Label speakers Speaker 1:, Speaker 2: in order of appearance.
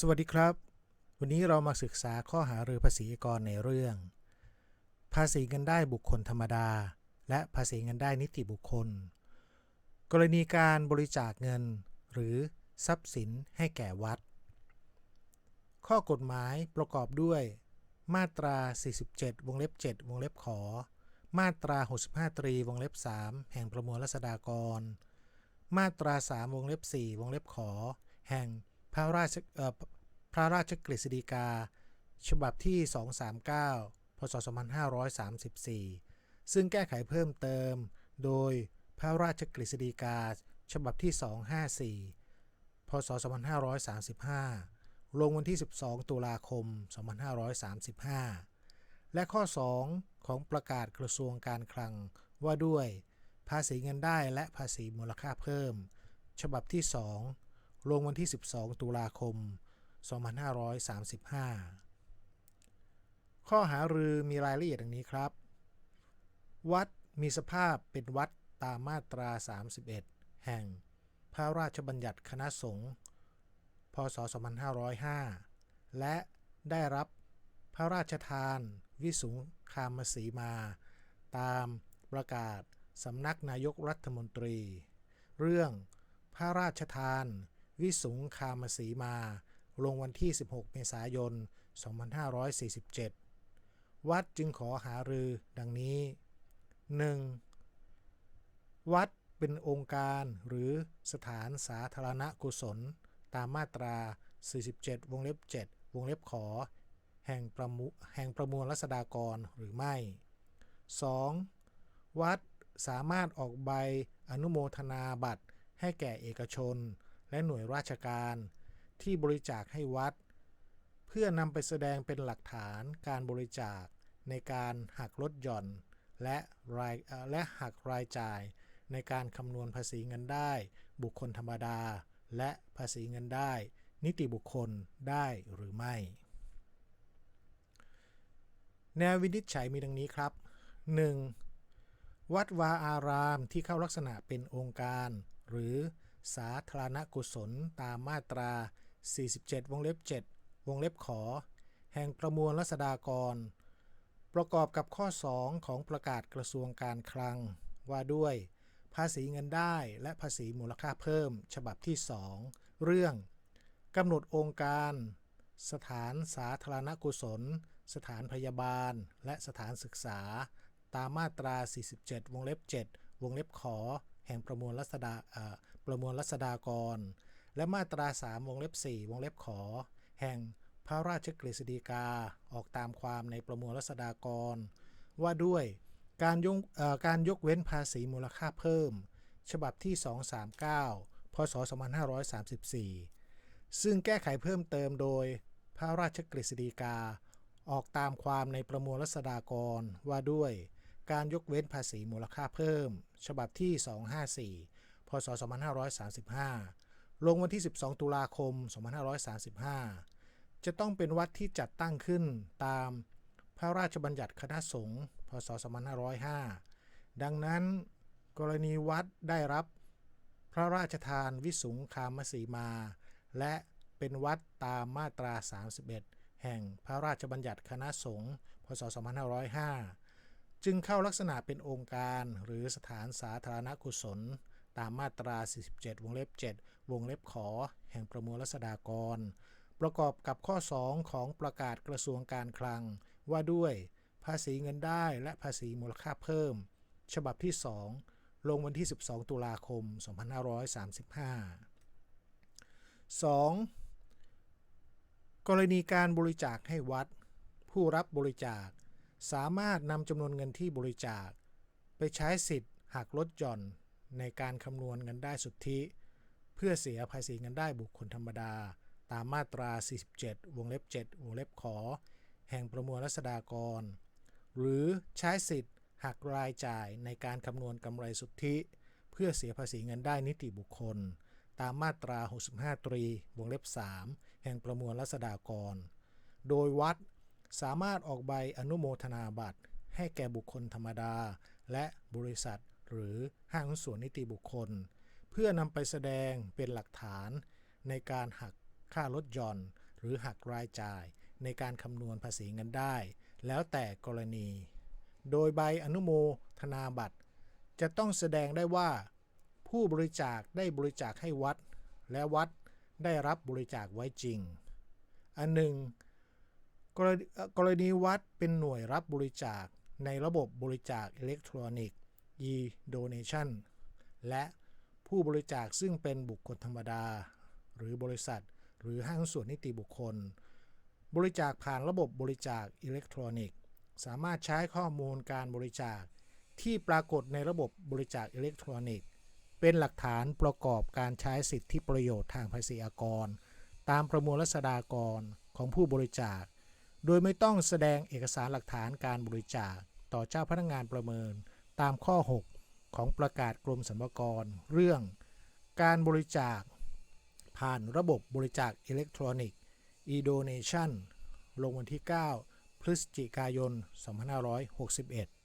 Speaker 1: สวัสดีครับ วันนี้เรามาศึกษาข้อหารือภาษีกรในเรื่อง ภาษีเงินได้บุคคลธรรมดา และภาษีเงินได้นิติบุคคล กรณีการบริจาคเงิน หรือทรัพย์สินให้แก่วัด ข้อกฎหมายประกอบด้วย มาตรา 47 วงเล็บ 7 วงเล็บขอ มาตรา 65 ตรี วงเล็บ 3 แห่งประมวลรัษฎากร มาตรา 3 วงเล็บ 4 วงเล็บขอ แห่ง พระราชพระราชกฤษฎีกา ฉบับที่ 239 พศ 2534 ซึ่งแก้ไขเพิ่มเติม โดยพระราชกฤษฎีกา ฉบับที่ 254 พศ 2535 ลงวันที่ 12 ตุลาคม 2535 และข้อ 2 ของประกาศกระทรวงการคลังว่าด้วย ภาษีเงินได้และภาษีมูลค่าเพิ่ม ฉบับที่ 2 ลงวันที่ 12 ตุลาคม 2535 ข้อหารือมีรายละเอียดดังนี้ครับ วัดมีสภาพเป็นวัดตามมาตรา 31 แห่งพระราชบัญญัติคณะสงฆ์พศ 2505 และได้รับพระราชทานวิสุงคามสีมา ตามประกาศสำนักนายกรัฐมนตรี เรื่องพระราชทาน วิสุงคามสีมา ลงวันที่ 16 เมษายน 2547 วัดจึงขอหารือดังนี้ 1. วัดเป็นองค์การหรือสถานสาธารณกุศล ตามมาตรา 47 วงเล็บ 7 วงเล็บขอ แห่งประมุแห่งประมวลรัษฎากรหรือไม่ 2. วัดสามารถออกใบอนุโมทนาบัตรให้แก่เอกชน และหน่วยราชการที่บริจาคให้วัด เพื่อนำไปแสดงเป็นหลักฐานการบริจาคในการหักลดหย่อน และรายและหักรายจ่ายในการคำนวณภาษีเงินได้ บุคคลธรรมดา และภาษีเงินได้ นิติบุคคลได้หรือไม่ แนววินิจฉัยมีดังนี้ครับ 1. วัดวาอารามที่เข้าลักษณะเป็นองค์การ หรือ สาธารณกุศลตามมาตรา 47 วงเล็บ 7 วงเล็บขอ แห่งประมวลรัษฎากร ประกอบกับข้อ 2 ของประกาศกระทรวงการคลัง ว่าด้วย ภาษีเงินได้และภาษีมูลค่าเพิ่ม ฉบับที่ 2 เรื่องกำหนดองค์การ สถานสาธารณกุศล สถานพยาบาล และสถานศึกษา ตามมาตรา 47 วงเล็บ 7 วงเล็บขอ แห่งประมวลรัษฎาประมวลรัษฎากร และมาตรา 3 วงเล็บ 4 วงเล็บขอ แห่งพระราชกฤษฎีกาออกตามความในประมวลรัษฎากร ว่าด้วยการยกเอ่อการยกเว้นภาษีมูลค่าเพิ่ม ฉบับที่ 239 พศ 2534 ซึ่งแก้ไขเพิ่มเติมโดยพระราชกฤษฎีกา ออกตามความในประมวลรัษฎากรว่าด้วย การยกเว้นภาษีมูลค่าเพิ่ม ฉบับที่ 254 พศ 2535 ลงวันที่ 12 ตุลาคม 2535 จะต้องเป็นวัดที่จัดตั้งขึ้นตามพระราชบัญญัติคณะสงฆ์ พศ 2505 ดังนั้น กรณีวัดได้รับพระราชทานวิสุงคามสีมา และเป็นวัดตามมาตรา 31 แห่งพระราชบัญญัติคณะสงฆ์ พศ 2505 จึงเข้าลักษณะเป็นองค์การหรือสถานสาธารณกุศล ตามมาตรา 47 วงเล็บ 7 วงเล็บขอ แห่งประมวลรัษฎากร ประกอบกับข้อ 2 ของประกาศกระทรวงการคลัง ว่าด้วยภาษีเงินได้และภาษีมูลค่าเพิ่ม ฉบับที่ 2 ลงวันที่ 12 ตุลาคม 2535 2. กรณีการบริจาคให้วัด ผู้รับบริจาค สามารถนำจำนวนเงินที่บริจาค ไปใช้สิทธิ์หักลดหย่อนในการคำนวณเงินได้สุทธิ เพื่อเสียภาษีเงินได้บุคคลธรรมดา ตามมาตรา 47 วงเล็บ 7 วงเล็บขอ แห่งประมวลรัษฎากร หรือใช้สิทธิ์หักรายจ่ายในการคำนวณกำไรสุทธิ เพื่อเสียภาษีเงินได้นิติบุคคล ตามมาตรา 65 ตรี วงเล็บ 3 แห่งประมวลรัษฎากร โดยวัด สามารถออกใบอนุโมทนาบัตร ให้แก่บุคคลธรรมดา และบริษัท หรือห้างหุ้นส่วนนิติบุคคล เพื่อนำไปแสดงเป็นหลักฐาน ในการหักค่าลดหย่อน หรือหักรายจ่าย ในการคำนวณภาษีเงินได้ แล้วแต่กรณี โดยใบอนุโมทนาบัตร จะต้องแสดงได้ว่า ผู้บริจาคได้บริจาคให้วัด และวัดได้รับบริจาคไว้จริง อันหนึ่ง กรณีกรณีวัดเป็นหน่วยรับบริจาคในระบบบริจาคอิเล็กทรอนิกส์ e-donation และผู้บริจาคซึ่งเป็นบุคคลธรรมดา หรือบริษัท หรือห้างส่วนนิติบุคคล บริจาคผ่านระบบบริจาคอิเล็กทรอนิกส์ สามารถใช้ข้อมูลการบริจาคที่ปรากฏในระบบบริจาคอิเล็กทรอนิกส์ เป็นหลักฐานประกอบการใช้สิทธิประโยชน์ทางภาษีอากร ตามประมวลรัษฎากรของผู้บริจาค โดยไม่ต้องแสดงเอกสารหลักฐานการบริจาคต่อเจ้าพนักงานประเมินตามข้อ 6 ของประกาศกรมสรรพากร เรื่อง การบริจาค ผ่านระบบบริจาคอิเล็กทรอนิกส์ e-donation ลงวันที่ 9 พฤศจิกายน 2561